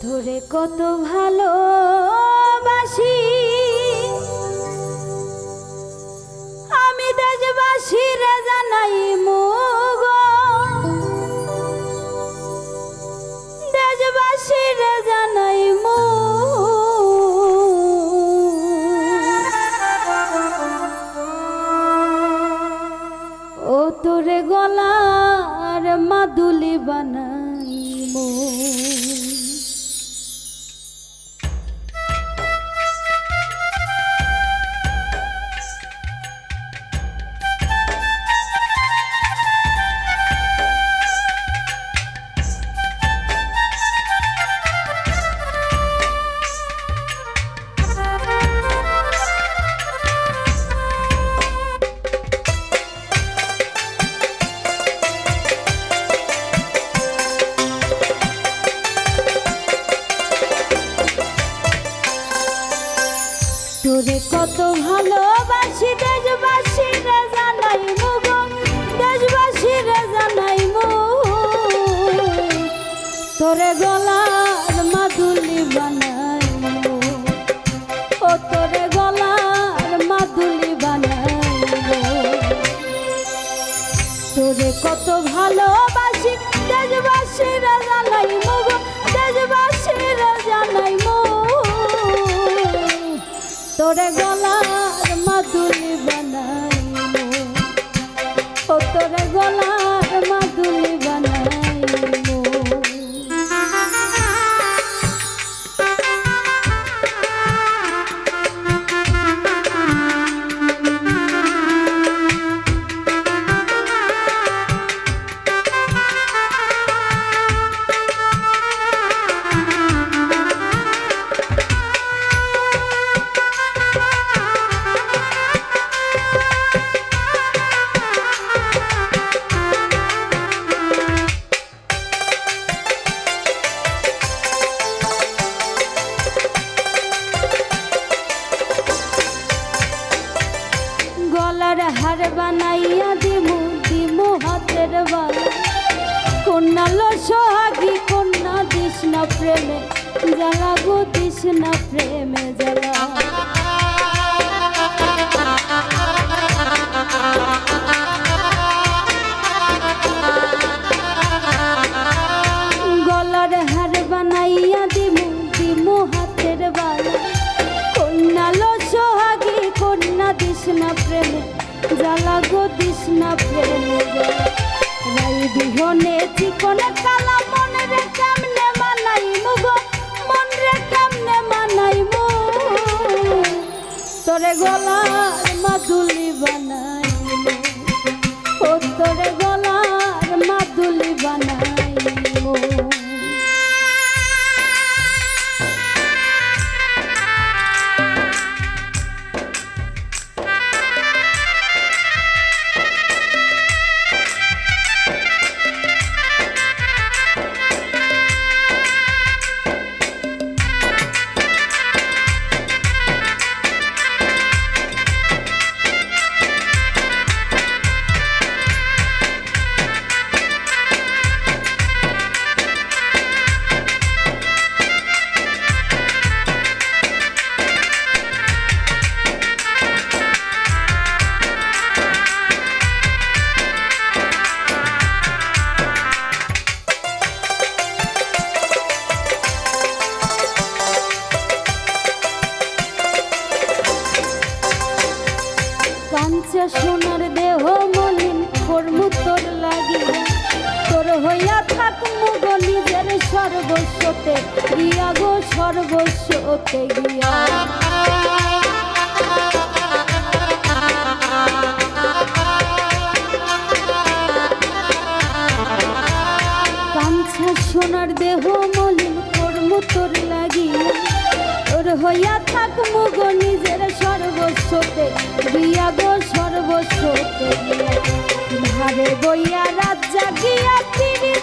তোরে কত ভালো তোরে গলার মাদুলি বানাই তোরে কত ভালোবাসি দেশবাসী রে জানাই মুগ দেশবাসী রে জানাই মু তোরে গলার তোরে গলার না প্রেমে, জ্বালা গো না প্রেমে, জ্বালা। গলার হার বানাইয়া দিমু দিমু হাতের বালা। কন্যা লো সোহাগী, কন্যা দিস প্রেমে, জ্বালা গো তোরে কাঞ্চা সোনার দেহ মলিন কর্মু তোর লাগিয়া তোর হইয়া থাক মুগ নিজের সর্বস্বতে, গিয়া গো সর্বস্বতে গিয়া। সোনার দেহ মলিন কর্মু তোর লাগিয়া হইয়া থাক মুগ নিজের সর্বস্বতে দিয়া গো সর্বস্বতে। ভাবে বইয়া রাত জাগিয়া পীড়িতের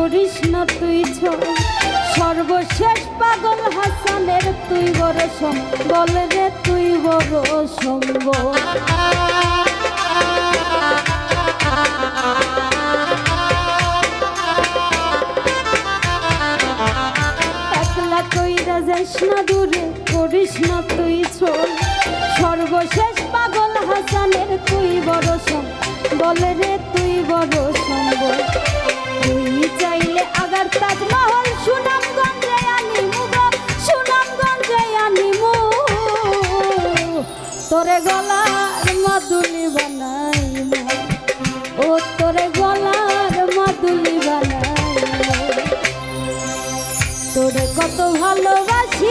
করিস না তুই ছোট সর্বশেষ পাগল হাসানের তুই বড় সম। বলে রে তুই বড় সম্ভ একলা কইরা যাস না দূরে, করিস না তুই ছোট সর্বশেষ পাগল হাসানের তুই বড় সম। বলে রে তুই বড় সম্ভব তোরে গলার মাদুলি বানাইমু ও তোরে গলার মাদুলি বানাইমু। তোরে কত ভালোবাসি